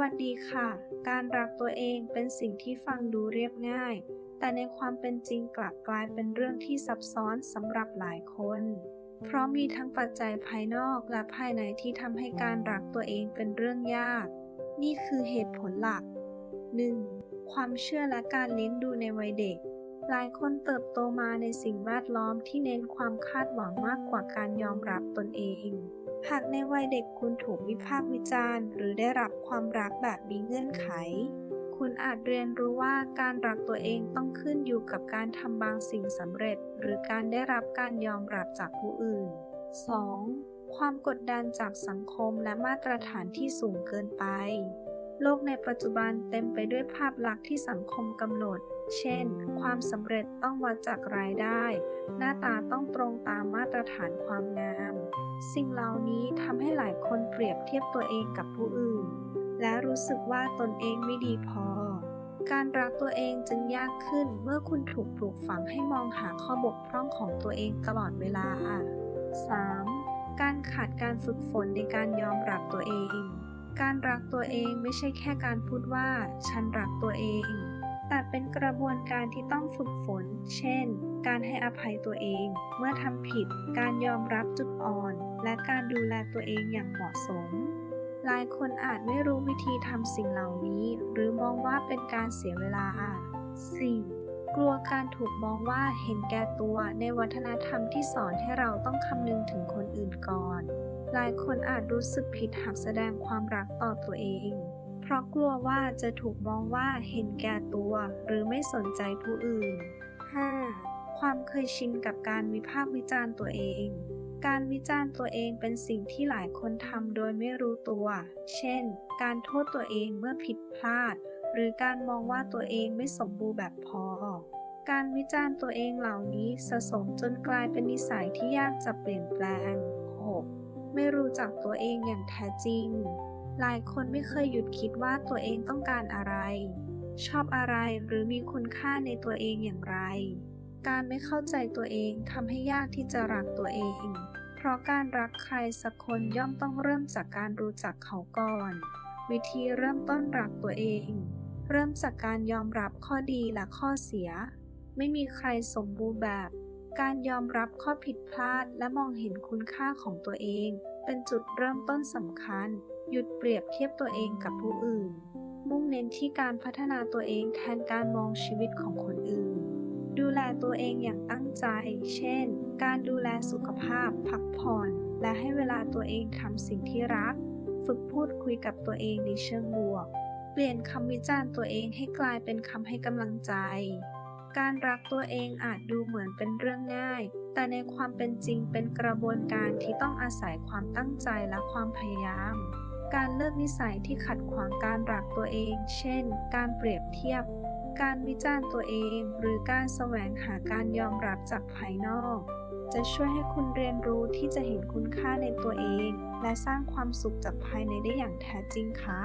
วัสดีค่ะ การรักตัวเองเป็นสิ่งที่ฟังดูเรียบง่าย แต่ในความเป็นจริงกลับกลายเป็นเรื่องที่ซับซ้อนสำหรับหลายคน เพราะมีทั้งปัจจัยภายนอกและภายในที่ทำให้การรักตัวเองเป็นเรื่องยาก นี่คือเหตุผลหลัก 1. ความเชื่อและการเลี้ยงดูในวัยเด็ก หลายคนเติบโตมาในสิ่งแวดล้อมที่เน้นความคาดหวังมากกว่าการยอมรับตนเอง หากในวัยเด็กคุณถูกวิพากษ์วิจารณ์ หรือได้รับความรักแบบมีเงื่อนไข คุณอาจเรียนรู้ว่าการรักตัวเองต้องขึ้นอยู่กับการทำบางสิ่งสำเร็จ หรือการได้รับการยอมรับจากผู้อื่น 2. ความกดดันจากสังคมและมาตรฐานที่สูงเกินไป โลกในปัจจุบันเต็มไปด้วยภาพลักษณ์ที่สังคมกำหนด เช่น ความสำเร็จต้องวัดจากรายได้ หน้าตาต้องตรงตามมาตรฐานความงาม สิ่งเหล่านี้ทำให้หลายคนเปรียบเทียบตัวเองกับผู้อื่น และรู้สึกว่าตนเองไม่ดีพอ การรักตัวเองจึงยากขึ้นเมื่อคุณถูกปลูกฝังให้มองหาข้อบกพร่องของตัวเองตลอดเวลา 3. การขาดการฝึกฝนในการยอมรับตัวเอง การรักตัวเองไม่ใช่แค่การพูดว่า ฉันรักตัวเอง แต่เป็นกระบวนการที่ต้องฝึกฝน เช่น การให้อภัยตัวเอง เมื่อทำผิด การยอมรับจุดอ่อน และการดูแลตัวเองอย่างเหมาะสม หลายคนอาจไม่รู้วิธีทำสิ่งเหล่านี้ หรือมองว่าเป็นการเสียเวลา 4. กลัวการถูกมองว่าเห็นแก่ตัวในวัฒนธรรมที่สอนให้เราต้องคำนึงถึงคนอื่นก่อน หลายคนอาจรู้สึกผิดหากแสดงความรักต่อตัวเอง เพราะกลัวว่าจะถูกมองว่าเห็นแก่ตัว หรือไม่สนใจผู้อื่น 5. ความเคยชินกับการวิพากษ์วิจารณ์ตัวเอง การวิจารณ์ตัวเองเป็นสิ่งที่หลายคนทำโดยไม่รู้ตัว เช่น การโทษตัวเองเมื่อผิดพลาด หรือการมองว่าตัวเองไม่สมบูรณ์แบบพอ การวิจารณ์ตัวเองเหล่านี้สะสมจนกลายเป็นนิสัยที่ยากจะเปลี่ยนแปลง 6. ไม่รู้จักตัวเองอย่างแท้จริง หลายคนไม่เคยหยุดคิดว่าตัวเองต้องการอะไร ชอบอะไรหรือมีคุณค่าในตัวเองอย่างไร การไม่เข้าใจตัวเองทำให้ยากที่จะรักตัวเอง เพราะการรักใครสักคนย่อมต้องเริ่มจากการรู้จักเขาก่อน วิธีเริ่มต้นรักตัวเอง เริ่มจากการยอมรับข้อดีและข้อเสีย ไม่มีใครสมบูรณ์แบบ การยอมรับข้อผิดพลาดและมองเห็นคุณค่าของตัวเอง เป็นจุดเริ่มต้นสำคัญ หยุดเปรียบเทียบตัวเองกับผู้อื่น มุ่งเน้นที่การพัฒนาตัวเองแทนการมองชีวิตของคนอื่น ดูแลตัวเองอย่างตั้งใจ เช่น การดูแลสุขภาพ พักผ่อน และให้เวลาตัวเองทำสิ่งที่รัก ฝึกพูดคุยกับตัวเองในเชิงบวก เปลี่ยนคำวิจารณ์ตัวเองให้กลายเป็นคำให้กำลังใจ การรักตัวเองอาจดูเหมือนเป็นเรื่องง่ายแต่ในความเป็นจริงเป็นกระบวนการที่ต้องอาศัยความตั้งใจและความพยายาม การเลิกนิสัยที่ขัดขวางการรักตัวเอง เช่น การเปรียบเทียบ การวิจารณ์ตัวเอง หรือการแสวงหาการยอมรับจากภายนอก จะช่วยให้คุณเรียนรู้ที่จะเห็นคุณค่าในตัวเอง และสร้างความสุขจากภายในได้อย่างแท้จริงค่ะ